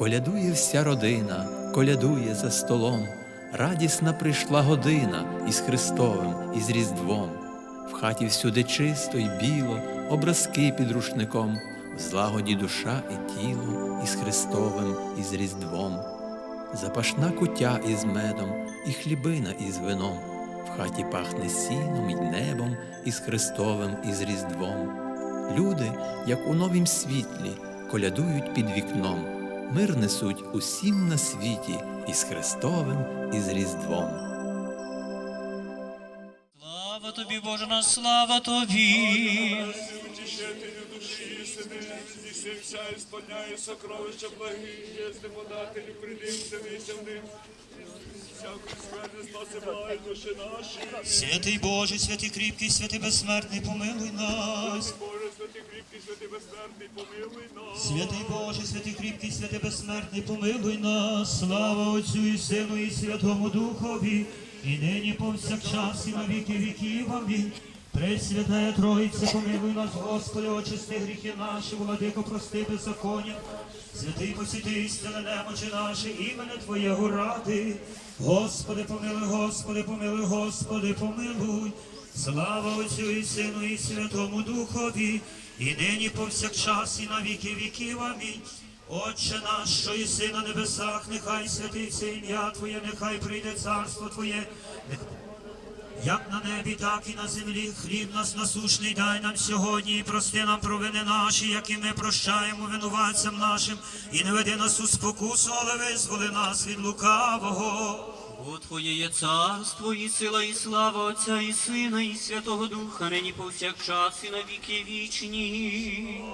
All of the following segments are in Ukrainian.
Колядує вся родина, колядує за столом. Радісна прийшла година із Христовим, і з Різдвом. В хаті всюди чисто й біло, образки під рушником, в злагоді душа і тіло, із Христовим, і з Різдвом. Запашна кутя із медом, і хлібина із вином. В хаті пахне сіном й небом, із Христовим, і з Різдвом. Люди, як у новім світлі, колядують під вікном, мир несуть усім на світі, із Христовим, і з Різдвом. Слава тобі, Боже наш, слава тобі. Здійси вся і сповняє сокровища придимся, висявним. Всяку смерть спаси душі наші. Святий Боже, святий кріпкий, святий безсмертний, помилуй нас. Святий Боже, святий кріпкий, святий безсмертний, помилуй нас. Слава Отцю і Сину і Святому Духові, і нині повсякчас, і на віки віків. Амінь. Пресвятая Троїця, помилуй нас, Господи, очисти гріхи наші, владико, прости беззаконня. Святий посіти істини немочі наші, імене Твоєго ради. Господи, помилуй, Господи, помилуй, Господи, помилуй. Слава Отцю і Сину і Святому Духові, і нині повсякчас, і на віки віків. Амінь. Отче наш, що єси на небесах, нехай святиться ім'я Твоє, нехай прийде царство Твоє. Як на небі, так і на землі, хліб нас насушний дай нам сьогодні, і прости нам провини наші, які ми прощаємо винуватцям нашим, і не веди нас у спокусу, але визволи нас від лукавого. Бо Твоє є царство, і сила, і слава Отця, і Сина, і Святого Духа, нині повсякчас, і на віки вічні.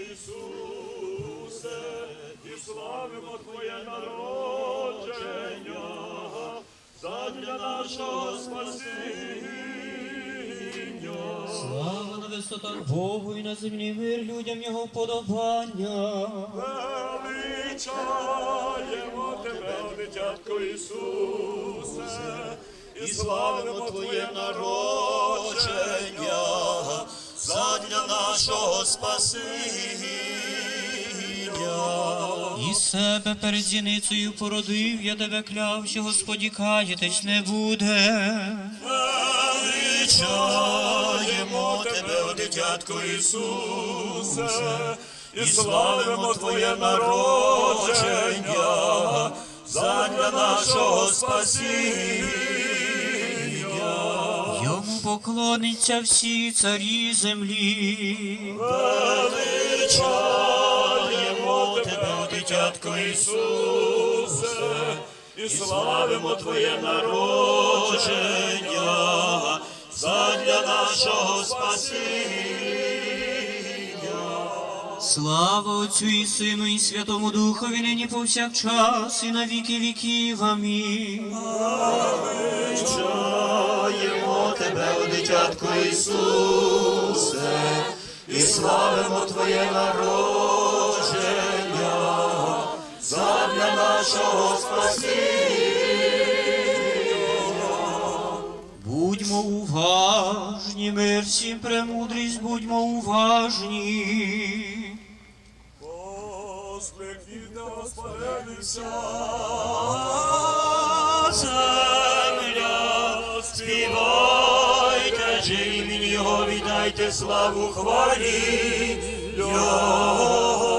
Ісусе, і славимо Твоє народження, задля нашого спасіння. Слава на висотах Богу і на землі мир людям його вподобання. Величаємо тебе, дитятко Ісусе, і славимо Твоє народження, задля нашого спасіння. Себе перед зіницею породив, я тебе кляв, що Господі каятись не буде. Величаємо тебе, о дитятко Ісусе, і славимо Твоє народження, задля нашого спасіння. Йому поклониться всі царі землі. Величаємо тебе, дитятко Ісусе, і славимо Твоє народження, задля нашого спасіння. Слава Отцю і Сину, і Святому Духові, нині повсякчас, і на віки віків. Амінь. Тебе, о дитятко Ісусе, і славимо Твоє народження, задля нашого спасіння. Будьмо уважні, мир всім премудрість, будьмо уважні. Господи, вся Земля, співайте же імені Його, віддайте славу хвалі Його.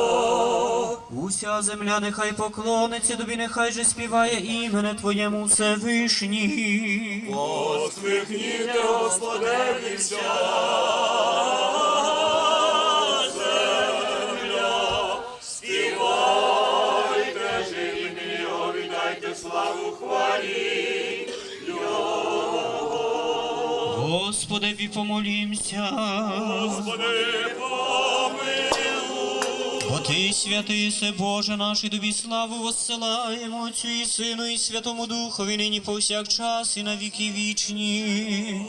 Уся земля нехай поклониться тобі, нехай же співає імене Твоєму Всевишній. Посміхніте, Господи, вся земля, співайте же імені віддайте славу хвалі Господи, помолімся. Господи, помилуй. Ти святий се Боже наш, і тобі славу воссилаємо Отцю і Сину, і Святому Духові, нині повсякчас, і на віки вічні.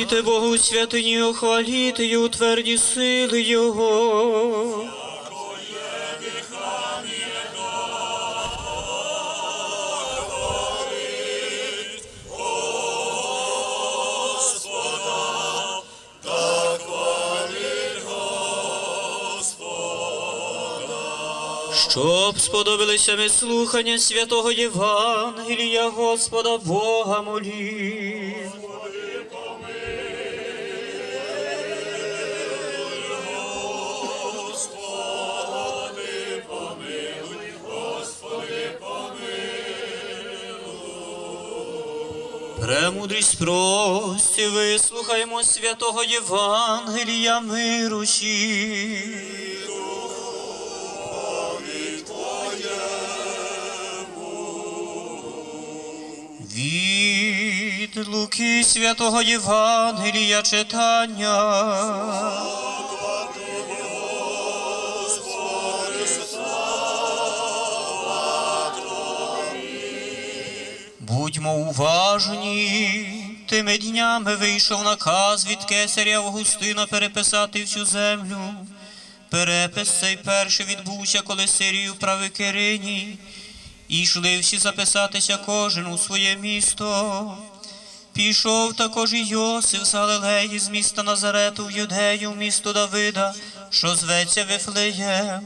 Хваліте Богу святині, охваліте й у тверді сили Його. Щоб сподобалися ми слухання святого Євангелія Господа Бога молі. Премудрість прості, вислухаймо святого Євангелія мируші. Від Луки святого Євангелія читання. Будьмо уважні. Тими днями вийшов наказ від кесаря Августина переписати всю землю. Перепис цей перший відбувся, коли Сирію правив Кирині. І йшли всі записатися кожен у своє місто. Пішов також і Йосиф з Галилеї, з міста Назарету в Юдею, в місто Давида, що зветься Вифлеєм.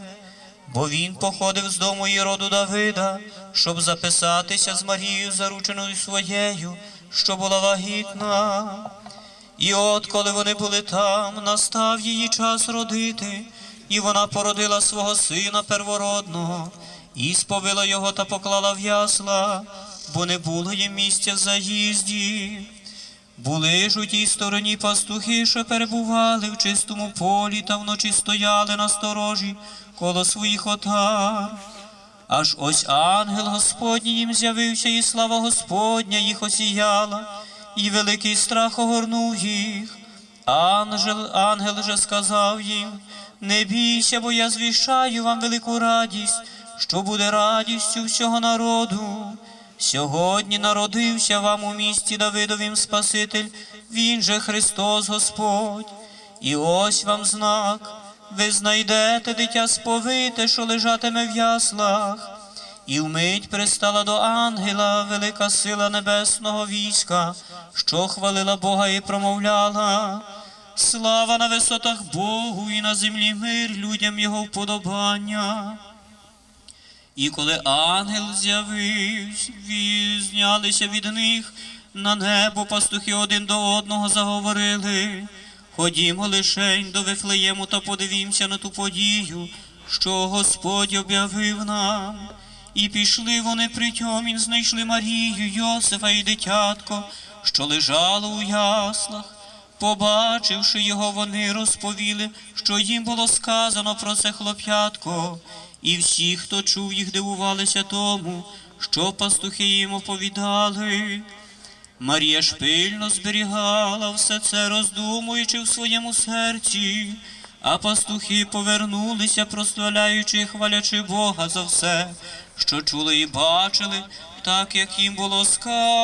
Бо він походив з дому і роду Давида, щоб записатися з Марією, зарученою своєю, що була вагітна. І от, коли вони були там, настав її час родити, і вона породила свого сина первородного, і сповила його та поклала в ясла, бо не було їм місця в заїзді. Були ж у тій стороні пастухи, що перебували в чистому полі та вночі стояли на сторожі коло своїх отар. Аж ось ангел Господній їм з'явився, і слава Господня їх осіяла, і великий страх огорнув їх. Ангел, ангел же сказав їм: не бійся, бо я звіщаю вам велику радість, що буде радістю всього народу. Сьогодні народився вам у місті Давидовім Спаситель, Він же Христос Господь. І ось вам знак, ви знайдете дитя сповите, що лежатиме в яслах. І вмить пристала до ангела велика сила небесного війська, що хвалила Бога і промовляла. Слава на висотах Богу і на землі мир людям Його вподобання. І коли ангел з'явився, ві- знялися від них на небо, пастухи один до одного заговорили. Ходімо лишень до Вифлеєму та подивімося на ту подію, що Господь об'явив нам. І пішли вони при тьомін, знайшли Марію, Йосифа і дитятко, що лежало у яслах. Побачивши його, вони розповіли, що їм було сказано про це хлоп'ятко. І всі, хто чув їх, дивувалися тому, що пастухи їм оповідали. Марія ж пильно зберігала все це, роздумуючи в своєму серці, а пастухи повернулися, прославляючи і хвалячи Бога за все, що чули і бачили, так як їм було сказано.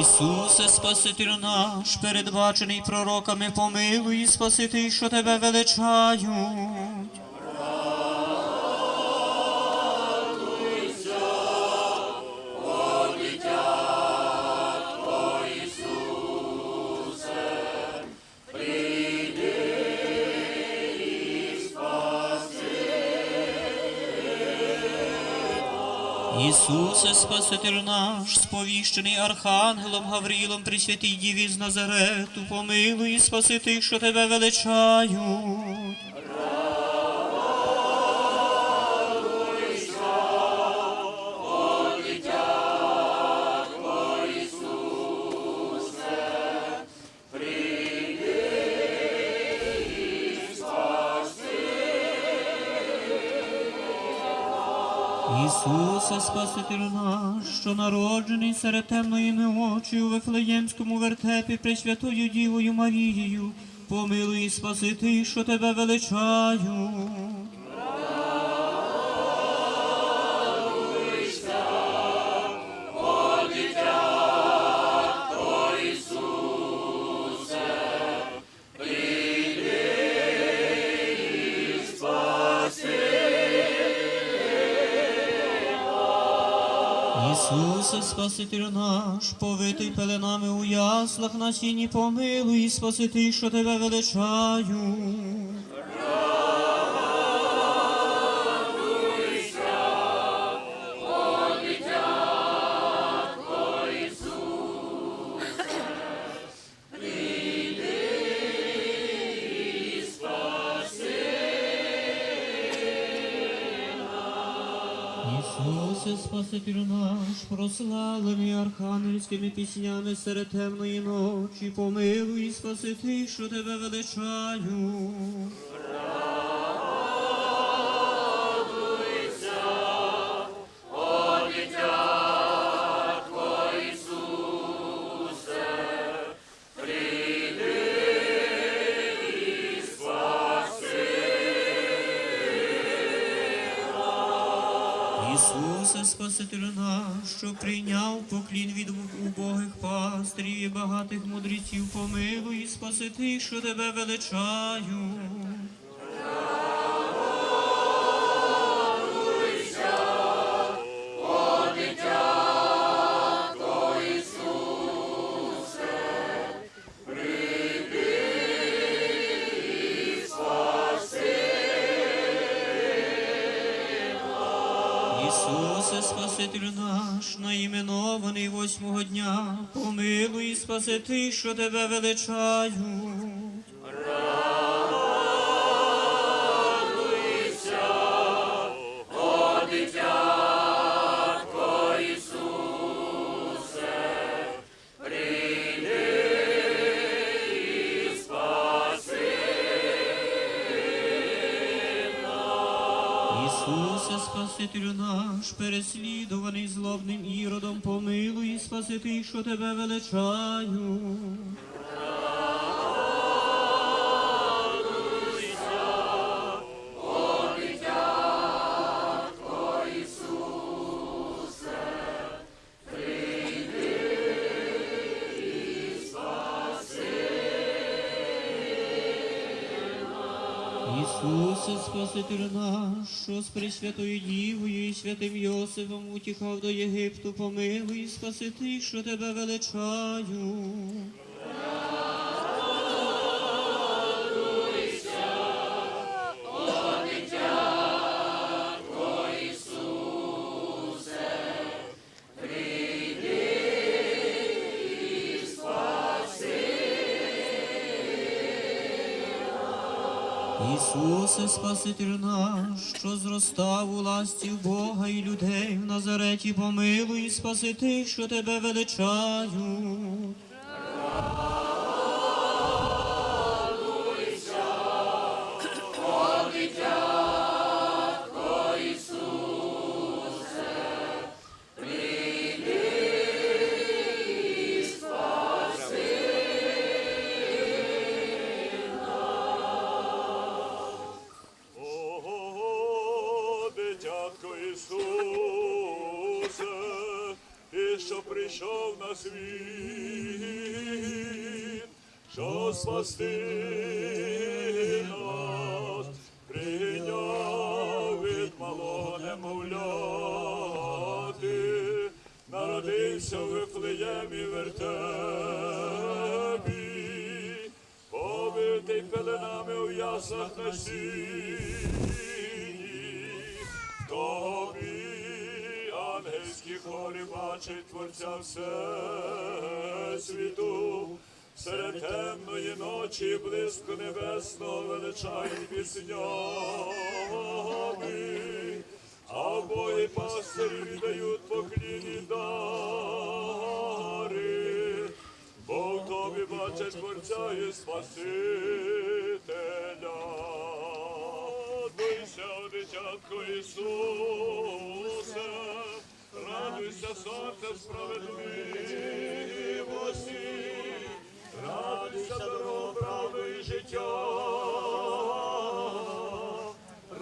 Ісусе, Спасителю наш, передбачений пророками, помилуй і спаси тих, що тебе величають. Ісусе, Спаситель наш, сповіщений Архангелом Гаврілом Пресвятій Діві з Назарету, помилуй спаси тих, що тебе величають. Ісусе, Спасителю наш, що народжений серед темної ночі у Вифлеємському вертепі Пресвятою Дівою Марією, помилуй і спаси тих, що тебе величають. Ісусе, Спасителю наш, повитий пеленами у яслах на сіні, помилуй спаси тих, що тебе величають. Ісусе, Спасителю наш, прославлений архангельськими піснями серед темної ночі, помилуй спаси тих, що тебе величають. Що прийняв поклін від убогих пастирів і багатих мудреців, помилуй спаси тих, що тебе величають. Наш, восьмого дня, помилуй і спаси тих, що тебе величають. Ісусе, Спасителю наш, переслідуваний злобним іродом, помилуй спаси тих, що тебе величають. Спасителю наш, що з Пресвятою Дівою і святим Йосифом утікав до Єгипту, помилуй спаси тих, що тебе величають. Ісусе, Спаситель наш, що зростав у ласті Бога і людей в Назареті, помилуй спаси тих, що тебе величають. Що спасти нас, прийняв від малого немовляти, народився в Вифлеємі вертепі, побитий пеленами у ясах на сіні, тобі ангельські хорі бачить Творця Всесвіту. Серед темної ночі блиску небесного величають піснями, а боги пастирі віддають покліні дари, бо в тобі бачать Творця і Спасителя. Радуйся, дитятко Ісусе, радуйся, сонце справедливості, радуйся, дорога правди і життя.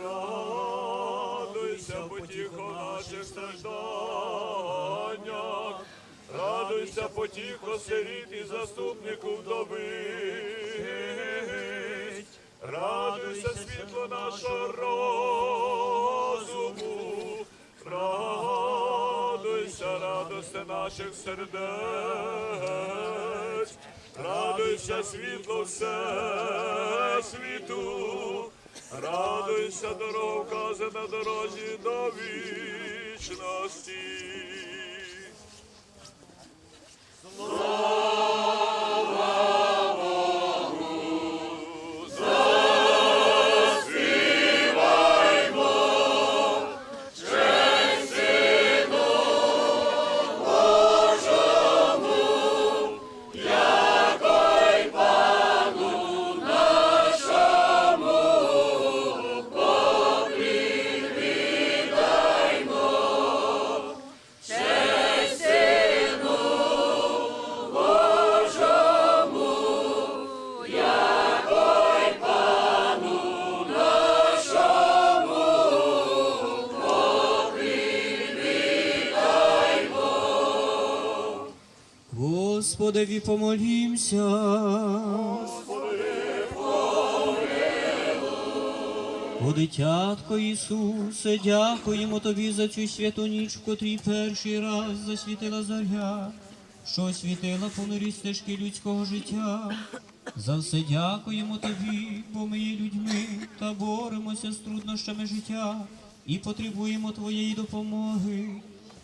Радуйся, потіхо наших стражданнях, радуйся, потіхо сиріт і заступнику вдовить. Радуйся, світло нашого розуму, радуйся, радости наших сердець, радуйся, світло все світу, радуйся, дорога за на дорозі до вічності. Господеві помолімся. О, дитятко Ісусе, дякуємо Тобі за цю святу ніч, в котрій перший раз засвітила заря, що освітила понурі стежки людського життя. За все дякуємо Тобі, бо ми є людьми та боремося з труднощами життя і потребуємо Твоєї допомоги.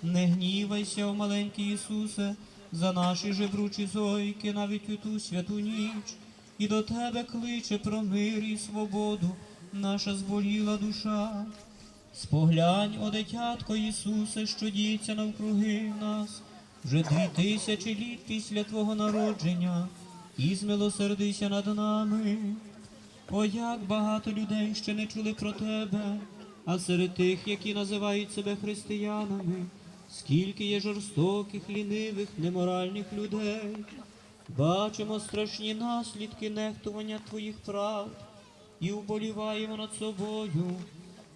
Не гнівайся, о маленький Ісусе, за наші жебручі зойки навіть у ту святу ніч, і до Тебе кличе про мир і свободу наша зболіла душа. Споглянь, о дитятко Ісусе, що діється навкруги нас, вже дві тисячі літ після Твого народження, і змилосердися над нами. О, як багато людей ще не чули про тебе, а серед тих, які називають себе християнами, скільки є жорстоких, лінивих, неморальних людей. Бачимо страшні наслідки нехтування Твоїх прав і вболіваємо над собою.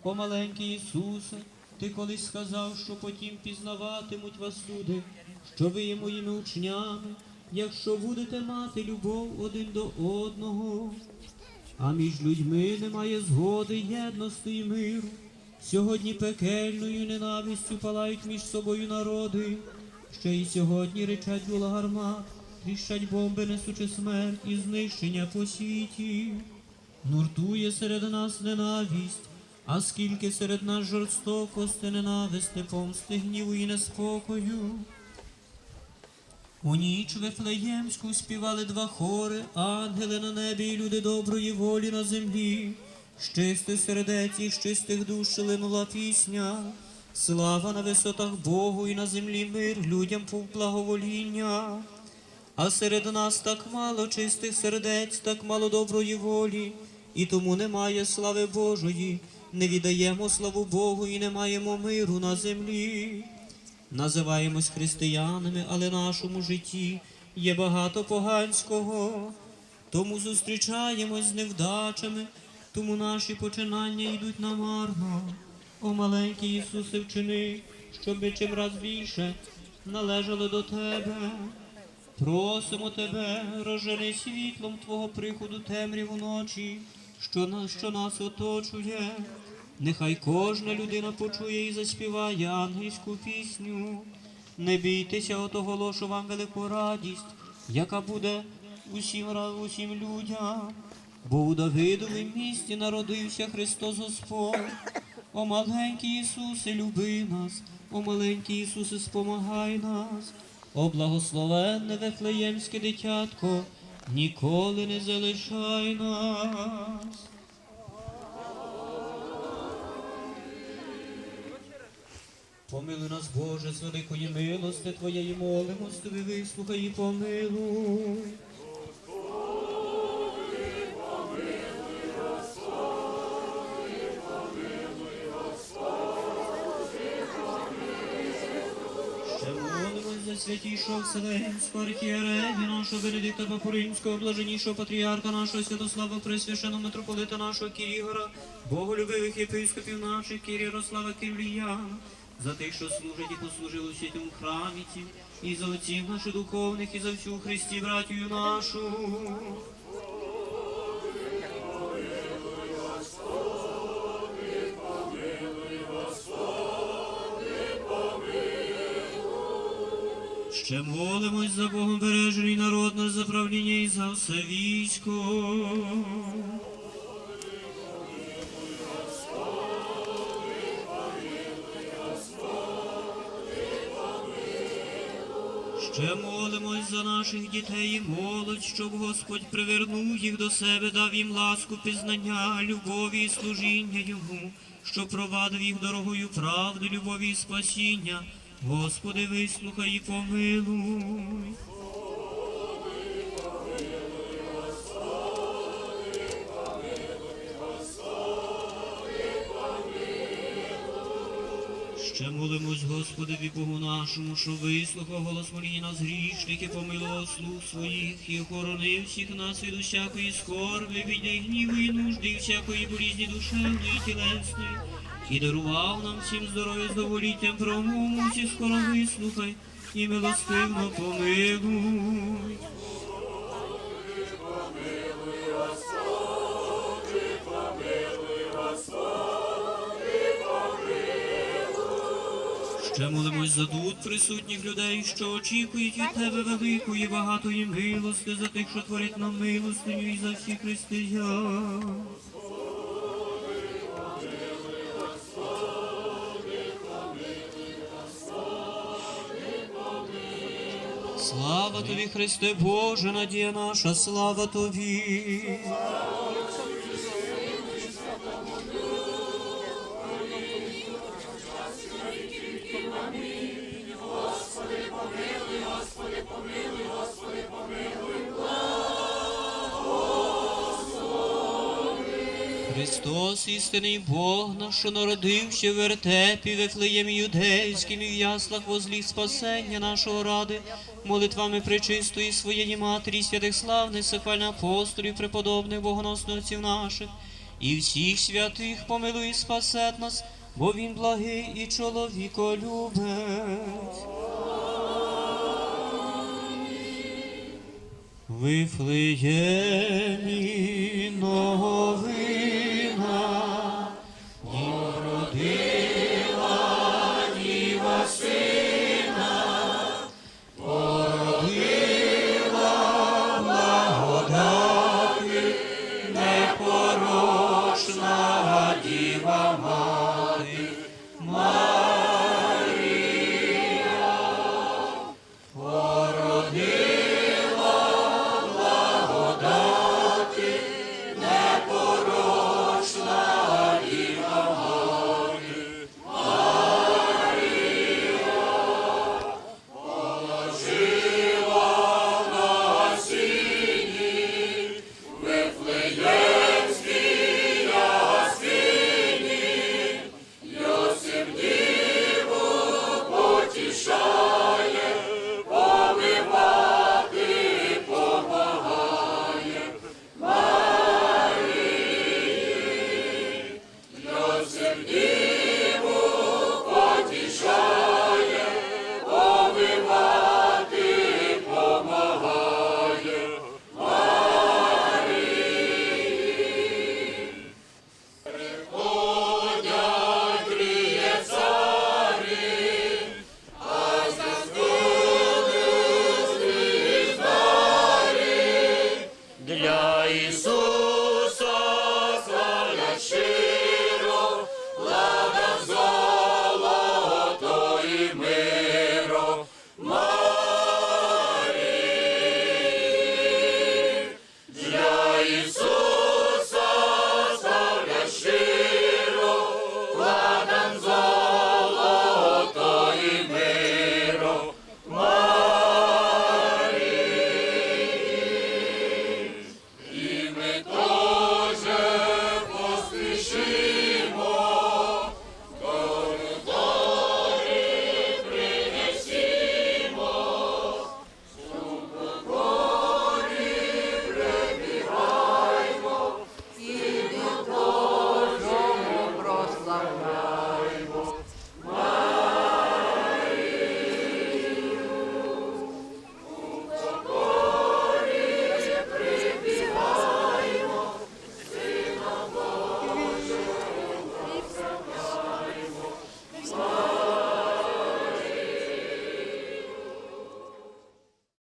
О маленький Ісусе, Ти колись сказав, що потім пізнаватимуть вас люди, що ви є моїми учнями, якщо будете мати любов один до одного. А між людьми немає згоди, єдності і миру. Сьогодні пекельною ненавистю палають між собою народи. Ще й сьогодні речать була гармат, тріщать бомби, несучи смерть і знищення по світі. Нуртує серед нас ненависть, а скільки серед нас жорстокости, ненависти, помсти, гніву і неспокою. У ніч Вифлеємську співали два хори, ангели на небі і люди доброї волі на землі. З чистих сердець і з чистих душ линула пісня. Слава на висотах Богу і на землі мир людям благовоління. А серед нас так мало чистих сердець, так мало доброї волі, і тому немає слави Божої, не віддаємо славу Богу і не маємо миру на землі. Називаємось християнами, але нашому житті є багато поганського. Тому зустрічаємось з невдачами, тому наші починання йдуть намарно. О маленький Ісусе, вчини, щоб ми чим раз більше належали до Тебе. Просимо Тебе, розжени світлом Твого приходу темряву ночі, що нас, що нас оточує. Нехай кожна людина почує і заспіває ангельську пісню. Не бійтеся, от оголошу вам велику радість, яка буде усім, усім людям. Бо у Давидовім місті народився Христос Господь. О маленький Ісусе, люби нас, О маленький Ісусе, спомагай нас. О благословенне Вифлеємське дитятко, ніколи не залишай нас. Помилуй нас, Боже, з великої милости Твоєї молимось, Тобі вислухай і помилуй. Святішого Вселенського архієрея, нашого Бенедикта Папуримського, блаженнішого патріарха нашого Святослава, Пресвященого митрополита нашого Кірігора, Боголюбивих єпископів наших, Кір Ярослава Кирліяна, за тих, що служать і послужили у святому храмі і за отців наших духовних, і за всю Христі, братію нашу. Ще молимось за Богом бережений народ наш за і за все військо. Ще молимось за наших дітей і молодь, щоб Господь привернув їх до себе, дав їм ласку, пізнання, любові і служіння Йому, щоб провадив їх дорогою правди, любові і спасіння. Господи, вислухай і помилуй. Ще молимось Господеві Богу нашому, що вислухав голос моління нас грішних і помилував слуг своїх, і охоронив всіх нас від усякої скорби, від гніву і нужди, всякої болізні душевної і тілесної, і дарував нам всім здоров'я з доволіттям промову, всі скоро вислухай і милостивно помилуй. Ще молимось за дух присутніх людей, що очікують від тебе великої багатої милости за тих, що творять нам милостиню і за всіх християн. Слава тобі, Христе Боже, надія наша, слава тобі. Христос, істинний Бог наш, що народився в вертепі, Вифлеємі юдейським і в яслах возліг спасення нашого ради, молитвами пречистої своєї матері, святих славних, сихвальних апостолів, преподобних богоносних отців наших, і всіх святих помилуй і спасет нас, бо він благий і чоловіколюбець. Вифлеємі новина,